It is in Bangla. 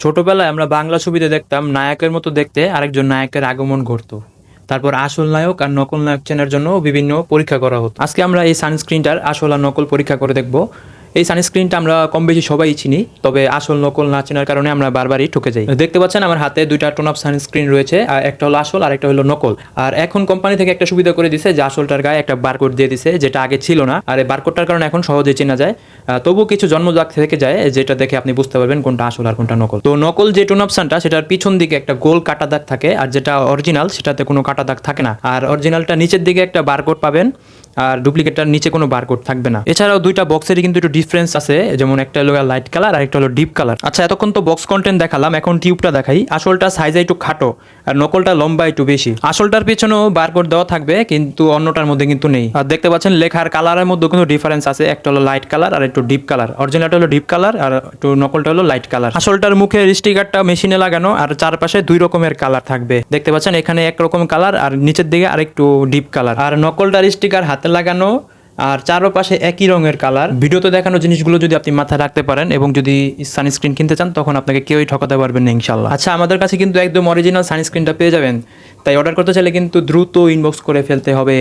ছোটবেলায় আমরা বাংলা ছবিতে দেখতাম নায়কের মতো দেখতে আরেকজন নায়কের আগমন ঘটতো। তারপর আসল নায়ক আর নকল নায়ক চেনার জন্য বিভিন্ন পরীক্ষা করা হতো। আজকে আমরা এই সানস্ক্রিনটার আসল আর নকল পরীক্ষা করে দেখব। এই সানস্ক্রিনটা আমরা কম বেশি সবাই চিনি, তবে আসল নকল না চেনার কারণে আমরা বারবারই ঠকে যাই। দেখতে পাচ্ছেন আমার হাতে দুইটা টোন অফ সানস্ক্রিন রয়েছে, আর একটা হলো আসল, আর একটা হলো নকল। আর এখন কোম্পানি থেকে একটা সুবিধা করে দিছে যে আসলটার গায়ে একটা বারকোড দিয়ে দিছে, যেটা আগে ছিল না। আর এই বারকোডটার কারণে এখন সহজে চেনা যায়। তবুও কিছু জন্মজাত থেকে যায়, যেটা দেখে আপনি বুঝতে পারবেন কোনটা আসল আর কোনটা নকল। তো নকল যে টোন অপশনটা সেটার পিছন দিকে একটা গোল কাটা দাগ থাকে, আর যেটা অরিজিনাল সেটাতে কোনো কাটা দাগ থাকে না। আর অরিজিনালটা নিচের দিকে একটা বারকোড পাবেন, আর ডুপ্লিকেটটার নিচে কোনো বারকোড থাকবে না। এছাড়াও দুইটা বক্সেরই কিন্তু একটু ডিফারেন্স আছে, যেমন একটা হলো লাইট কালার আর একটা হলো ডিপ কালার আচ্ছা এতক্ষণ তো বক্স কন্টেন্ট দেখালাম, এখন টিউবটা দেখাই। আসলটা সাইজে একটু খাটো আর নকলটা লম্বা একটু বেশি। আসলটার পিছনেও বারকোড দেওয়া থাকবে, কিন্তু অন্যটার মধ্যে কিন্তু নেই। আর দেখতে পাচ্ছেন, লেখার কালারের মধ্যে কিন্তু ডিফারেন্স আছে। একটা হলো লাইট কালার আর একটু ডিপ কালার অরিজিনালটা হলো ডিপ কালার আর একটু নকলটা হলো লাইট কালার আসলটার মুখে স্টিকারটা মেশিনে লাগানো আর চারপাশে দুই রকমের কালার থাকবে। দেখতে পাচ্ছেন, এখানে একরকম কালার আর নিচের দিকে আরেকটু ডিপ কালার আর নকলটার স্টিকার হাতে লাগানো আর চারপাশে একই রঙের কালার। ভিডিওতে দেখানো জিনিসগুলো যদি আপনি মাথায় রাখতে পারেন এবং যদি সানস্ক্রিন কিনতে চান, তখন আপনাকে কেউই ঠকাতে পারবেন না ইনশাল্লাহ আচ্ছা আমাদের কাছে কিন্তু একদম অরিজিনাল সানস্ক্রিনটা পেয়ে যাবেন। তাই অর্ডার করতে চাইলে কিন্তু দ্রুত ইনবক্স করে ফেলতে হবে।